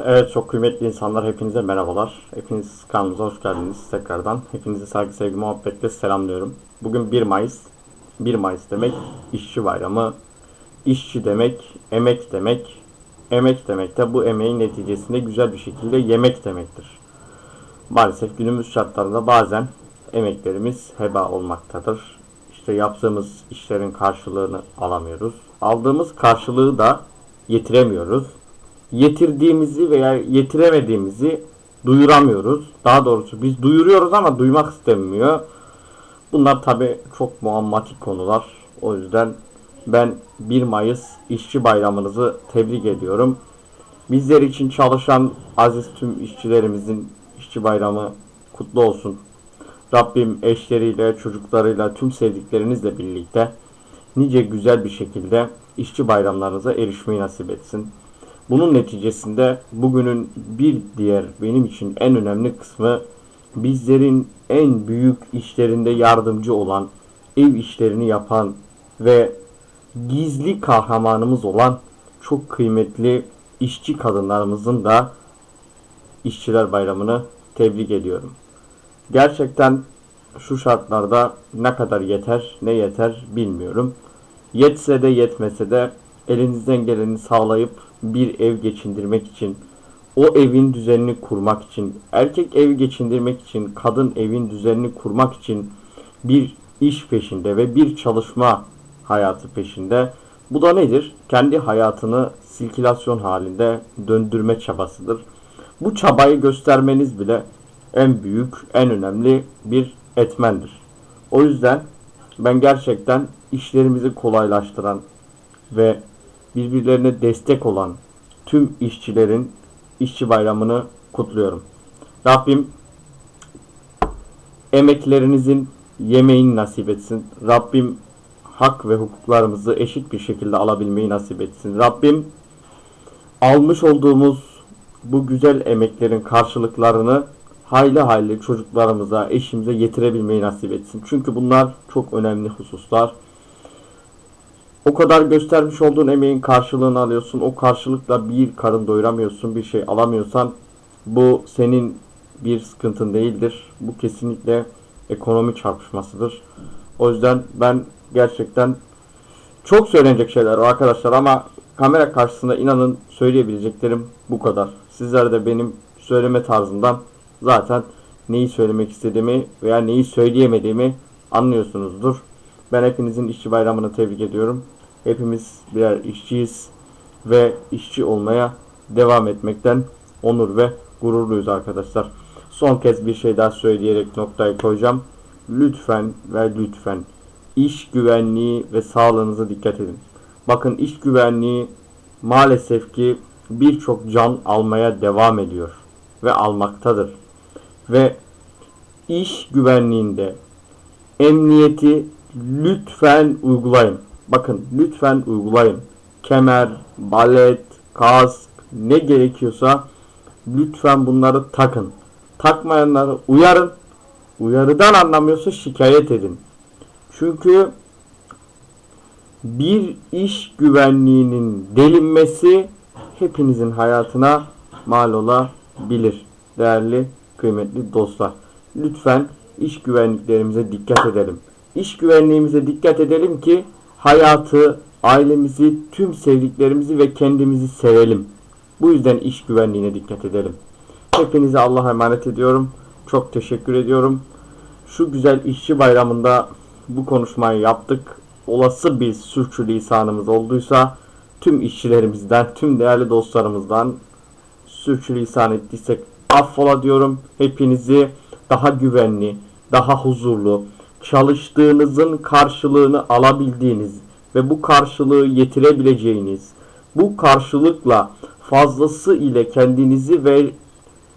Evet çok kıymetli insanlar hepinize merhabalar. Hepiniz kanalımıza hoş geldiniz tekrardan. Hepinizi saygı sevgi muhabbetle selamlıyorum. Bugün 1 Mayıs. 1 Mayıs demek işçi bayramı. İşçi demek emek demek. Emek demek de bu emeğin neticesinde güzel bir şekilde yemek demektir. Maalesef günümüz şartlarında bazen emeklerimiz heba olmaktadır. İşte yaptığımız işlerin karşılığını alamıyoruz. Aldığımız karşılığı da yetiremiyoruz yetirdiğimizi veya yetiremediğimizi duyuramıyoruz. Daha doğrusu biz duyuruyoruz ama duymak istemiyor. Bunlar tabi çok muammatik konular. O yüzden ben 1 Mayıs işçi bayramınızı tebrik ediyorum. Bizler için çalışan aziz tüm işçilerimizin işçi bayramı kutlu olsun. Rabbim eşleriyle, çocuklarıyla, tüm sevdiklerinizle birlikte nice güzel bir şekilde işçi bayramlarınıza erişmeyi nasip etsin. Bunun neticesinde bugünün bir diğer benim için en önemli kısmı bizlerin en büyük işlerinde yardımcı olan, ev işlerini yapan ve gizli kahramanımız olan çok kıymetli işçi kadınlarımızın da işçiler bayramını tebrik ediyorum. Gerçekten şu şartlarda ne kadar yeter ne yeter bilmiyorum. Yetse de yetmese de elinizden geleni sağlayıp bir ev geçindirmek için, o evin düzenini kurmak için, erkek ev geçindirmek için, kadın evin düzenini kurmak için bir iş peşinde ve bir çalışma hayatı peşinde. Bu da nedir? Kendi hayatını silkilasyon halinde döndürme çabasıdır. Bu çabayı göstermeniz bile en büyük, en önemli bir etmendir. O yüzden ben gerçekten işlerimizi kolaylaştıran ve birbirlerine destek olan tüm işçilerin işçi bayramını kutluyorum. Rabbim emeklerinizin yemeğini nasip etsin. Rabbim hak ve hukuklarımızı eşit bir şekilde alabilmeyi nasip etsin. Rabbim almış olduğumuz bu güzel emeklerin karşılıklarını hayli hayli çocuklarımıza, eşimize getirebilmeyi nasip etsin. Çünkü bunlar çok önemli hususlar. O kadar göstermiş olduğun emeğin karşılığını alıyorsun. O karşılıkla bir karın doyuramıyorsun, bir şey alamıyorsan bu senin bir sıkıntın değildir. Bu kesinlikle ekonomi çarpışmasıdır. O yüzden ben gerçekten çok söylenecek şeyler var arkadaşlar ama kamera karşısında inanın söyleyebileceklerim bu kadar. Sizler de benim söyleme tarzımdan zaten neyi söylemek istediğimi veya neyi söyleyemediğimi anlıyorsunuzdur. Ben hepinizin işçi bayramını tebrik ediyorum. Hepimiz birer işçiyiz ve işçi olmaya devam etmekten onur ve gururluyuz arkadaşlar. Son kez bir şey daha söyleyerek noktayı koyacağım. Lütfen ve lütfen iş güvenliği ve sağlığınıza dikkat edin. Bakın iş güvenliği maalesef ki birçok can almaya devam ediyor ve almaktadır. Ve iş güvenliğinde emniyeti lütfen uygulayın. Bakın lütfen uygulayın. Kemer, balet, kask ne gerekiyorsa lütfen bunları takın. Takmayanları uyarın. Uyarıdan anlamıyorsa şikayet edin. Çünkü bir iş güvenliğinin delinmesi hepinizin hayatına mal olabilir. Değerli, kıymetli dostlar. Lütfen iş güvenliklerimize dikkat edelim. İş güvenliğimize dikkat edelim ki hayatı, ailemizi, tüm sevdiklerimizi ve kendimizi sevelim. Bu yüzden iş güvenliğine dikkat edelim. Hepinize Allah'a emanet ediyorum. Çok teşekkür ediyorum. Şu güzel işçi bayramında bu konuşmayı yaptık. Olası bir sürçülisanımız olduysa tüm işçilerimizden, tüm değerli dostlarımızdan sürçülisan ettiysek affola diyorum. Hepinizi daha güvenli, daha huzurlu, çalıştığınızın karşılığını alabildiğiniz ve bu karşılığı yetirebileceğiniz, bu karşılıkla fazlası ile kendinizi ve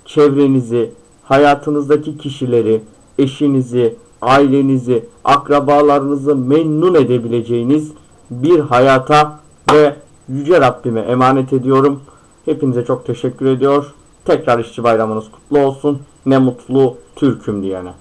çevrenizi, hayatınızdaki kişileri, eşinizi, ailenizi, akrabalarınızı memnun edebileceğiniz bir hayata ve Yüce Rabbime emanet ediyorum. Hepinize çok teşekkür ediyor. Tekrar işçi bayramınız kutlu olsun. Ne mutlu Türk'üm diyene.